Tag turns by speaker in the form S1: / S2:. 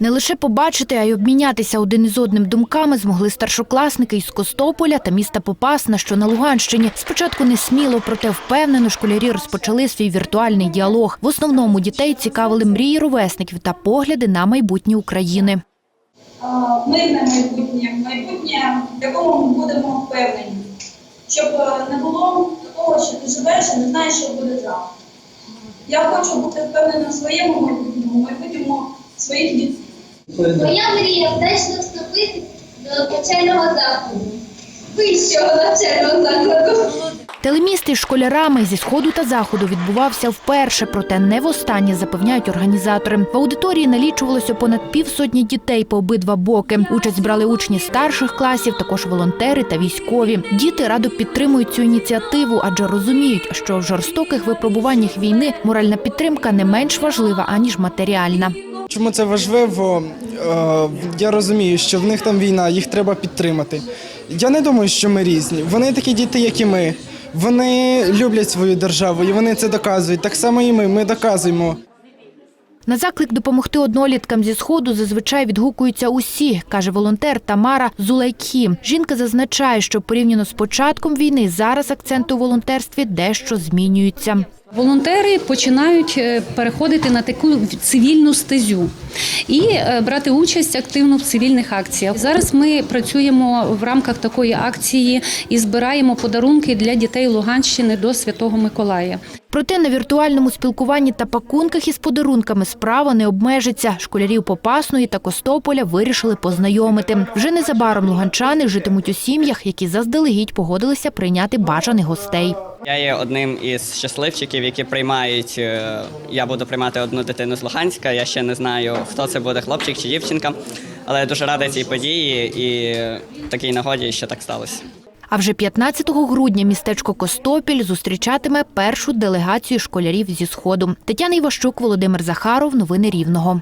S1: Не лише побачити, а й обмінятися один із одним думками змогли старшокласники із Костополя та міста Попасна, що на Луганщині. Спочатку не сміло, проте впевнено школярі розпочали свій віртуальний діалог. В основному дітей цікавили мрії ровесників та погляди на майбутнє України.
S2: а, мирне майбутнє, майбутнє, в якому ми будемо впевнені, щоб е, не було такого, що ти живеш і не знаєш, що буде завтра. Я хочу бути впевнена в своєму майбутньому, майбутньому своїх дітей.
S3: Моя мрія вдачно вступити до навчального закладу, вищого навчального закладу.
S1: Телеміст із школярами зі сходу та заходу відбувався вперше, проте не востаннє запевняють організатори. В аудиторії налічувалося понад півсотні дітей по обидва боки. Участь брали учні старших класів, також волонтери та військові. Діти радо підтримують цю ініціативу, адже розуміють, що в жорстоких випробуваннях війни моральна підтримка не менш важлива аніж матеріальна.
S4: Чому це важливо? Е, Я розумію, що в них там війна, їх треба підтримати. Я не думаю, що ми різні. Вони такі діти, як і ми. Вони люблять свою державу і вони це доказують. Так само і ми. Ми доказуємо.
S1: На заклик допомогти одноліткам зі сходу зазвичай відгукуються усі, каже волонтер Тамара Зулайкі. Жінка зазначає, що порівняно з початком війни зараз акценти у волонтерстві дещо змінюються.
S5: Волонтери починають е, переходити на таку цивільну стезю і е, брати участь активно в цивільних акціях. Зараз ми працюємо в рамках такої акції і збираємо подарунки для дітей Луганщини до Святого Миколая.
S1: Проте на віртуальному спілкуванні та пакунках із подарунками справа не обмежиться. Школярів Попасної та Костополя вирішили познайомити. Вже незабаром луганчани житимуть у сім'ях, які заздалегідь погодилися прийняти бажаних гостей.
S6: Я є одним із щасливчиків, які приймають. е, Я буду приймати одну дитину з Луганська. Я ще не знаю, хто це буде, хлопчик чи дівчинка. Але я дуже радий цій події і такій нагоді, що так сталося.
S1: А вже 15 грудня містечко Костопіль зустрічатиме першу делегацію школярів зі сходу. Тетяна Іващук, Володимир Захаров. Новини Рівного.